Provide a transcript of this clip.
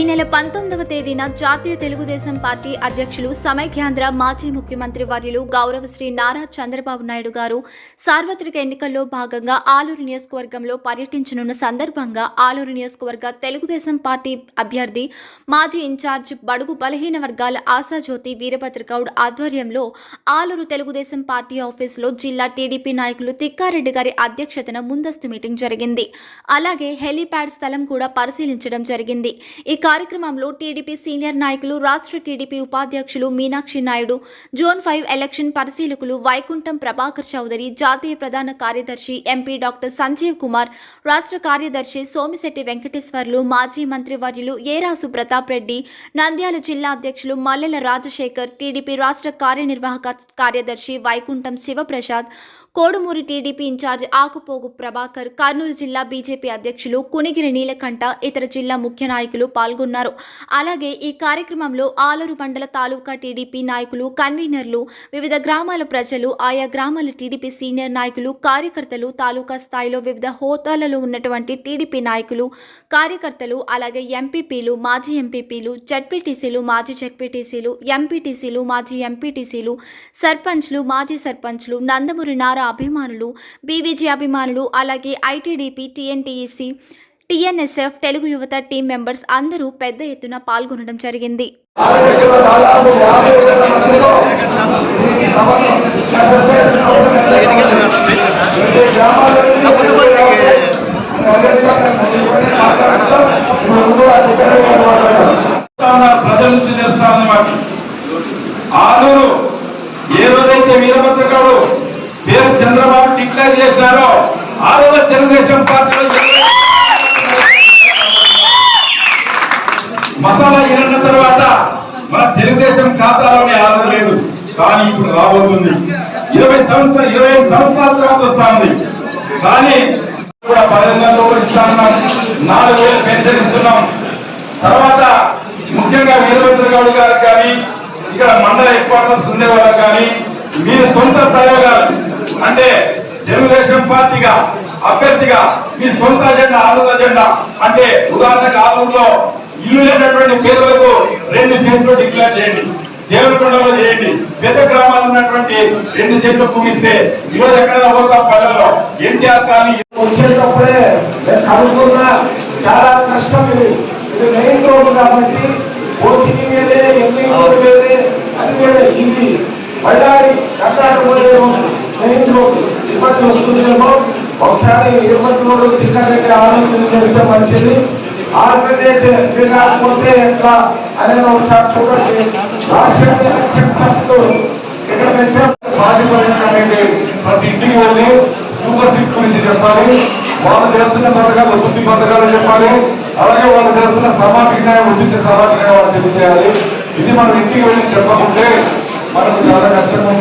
ఈ నెల పంతొమ్మిదవ తేదీన జాతీయ తెలుగుదేశం పార్టీ అధ్యక్షులు సమైక్యాంధ్ర మాజీ ముఖ్యమంత్రి వర్యులు గౌరవ శ్రీ నారా చంద్రబాబు నాయుడు గారు సార్వత్రిక ఎన్నికల్లో భాగంగా ఆలూరు నియోజకవర్గంలో పర్యటించనున్న సందర్భంగా ఆలూరు నియోజకవర్గ తెలుగుదేశం పార్టీ అభ్యర్థి మాజీ ఇన్ఛార్జ్ బడుగు బలహీన వర్గాల ఆశాజ్యోతి వీరభద్రగౌడ్ ఆధ్వర్యంలో ఆలూరు తెలుగుదేశం పార్టీ ఆఫీసులో జిల్లా టీడీపీ నాయకులు తిక్కారెడ్డి గారి అధ్యక్షతన ముందస్తు మీటింగ్ జరిగింది. అలాగే హెలీప్యాడ్ స్థలం కూడా పరిశీలించడం జరిగింది. ఇక కార్యక్రమంలో టీడీపీ సీనియర్ నాయకులు రాష్ట్ర టీడీపీ ఉపాధ్యక్షులు Meenakshi Naidu zone five election పరిశీలకులు వైకుంఠం ప్రభాకర్ చౌదరి జాతీయ ప్రధాన కార్యదర్శి ఎంపీ డాక్టర్ సంజీవ్ కుమార్ రాష్ట్ర కార్యదర్శి సోమిశెట్టి వెంకటేశ్వర్లు మాజీ మంత్రి వర్యులు ఏరాసు ప్రతాప్ రెడ్డి నంద్యాల జిల్లా అధ్యక్షులు మల్లెల రాజశేఖర్ టీడీపీ రాష్ట్ర కార్యనిర్వాహక కార్యదర్శి వైకుంఠం శివప్రసాద్ కోడుమూరి టీడీపీ ఇన్ఛార్జ్ ఆకుపోగు ప్రభాకర్ కర్నూలు జిల్లా బీజేపీ అధ్యక్షులు కునిగిరి నీలకంఠ ఇతర జిల్లా ముఖ్య నాయకులు పాల్గొన్నారు అలాగే ఈ కార్యక్రమంలో ఆలూరు మండల తాలూకా టీడీపీ నాయకులు కన్వీనర్లు వివిధ గ్రామాల ప్రజలు ఆయా గ్రామాల టీడీపీ సీనియర్ నాయకులు కార్యకర్తలు తాలూకా స్థాయిలో వివిధ హోదాలలో ఉన్నటువంటి టీడీపీ నాయకులు కార్యకర్తలు అలాగే ఎంపీపీలు మాజీ ఎంపీపీలు జడ్పీటీసీలు మాజీ జడ్పీటీసీలు ఎంపీటీసీలు మాజీ ఎంపీటీసీలు సర్పంచ్లు మాజీ సర్పంచ్లు నందమూరి నారా అభిమానులు బీవీజీ అభిమానులు అలాగే ఐటీడీపీ టీఎన్టీఈసీ టీఎన్ఎస్ఎఫ్ తెలుగు యువత టీం మెంబర్స్ అందరూ పెద్ద ఎత్తున పాల్గొనడం జరిగింది. ఏ రోజైతే వీరభద్ర గారు పేరు చంద్రబాబు డిక్లేర్ చేసినారో ఆ రోజు తెలుగుదేశం పార్టీలో ఖాతాలోనే ఆలూరు లేదు. కానీ ఇప్పుడు రాబోతుంది. ఇరవై సంవత్సరం ఇరవై ఐదు సంవత్సరాల తర్వాత వస్తా ఉంది కానీ కూడా పదిహేను ఇస్తా ఉన్నాం నాలుగు వేలు పెన్షన్ ఇస్తున్నాం. తర్వాత ముఖ్యంగా వీరభద్ర గౌడ్ గారు కానీ ఇక్కడ మండల హెడ్ క్వార్టర్స్ ఉండే వాళ్ళకి కానీ మీరు సొంత ప్రయోగాలు అంటే తెలుగుదేశం పార్టీగా అభ్యర్థిగా మీ సొంత అజెండా ఆలూరు అజెండా అంటే ఉదాహరణకు ఆలూరులో ఇల్లు లేనటువంటి పేదలకు రెండు సెంట్లు డిక్లేర్ చేయండి. దేవరకొండలో చేయండి. పెద్ద గ్రామాలు ఉన్నటువంటి రెండు సెంట్లు భూమిస్తే ఈరోజు ఎక్కడ పోతాం పల్లెల్లో? ఎన్టీఆర్ కానీ వచ్చేటప్పుడే నేను కనుక్కున్నా చాలా కష్టం ఇది. ఇది మెయిన్ రోడ్ కాబట్టి ఓసీటీ వేరే ఎంపీ రోడ్ వేరే అది వేరే ఇది. బళ్ళారి కర్ణాటక మెయిన్ రోడ్ ఇబ్బంది వస్తుందేమో ఒకసారి ఇబ్బంది రోడ్డు తిక్కడానికి ఆలోచన చేస్తే మంచిది. ఆల్టర్నేట్ ఇది కాకపోతే ఎట్లా? అనేది ఒకసారి చూడండి. రాష్ట్ర ఇక్కడ బాధ్యపడినటువంటి ప్రతి ఇంటికి వెళ్ళి సూపర్ సిక్స్ గురించి చెప్పాలి. వాళ్ళు చేస్తున్న పథకాలు వృత్తి పథకాలు చెప్పాలి. అలాగే వాళ్ళు చేస్తున్న సామాజిక న్యాయం ఉచిత సామాజిక న్యాయం తెలియజేయాలి. ఇది మనం ఇంటికి వెళ్ళి చెప్పకుంటే మనకు చాలా కష్టంగా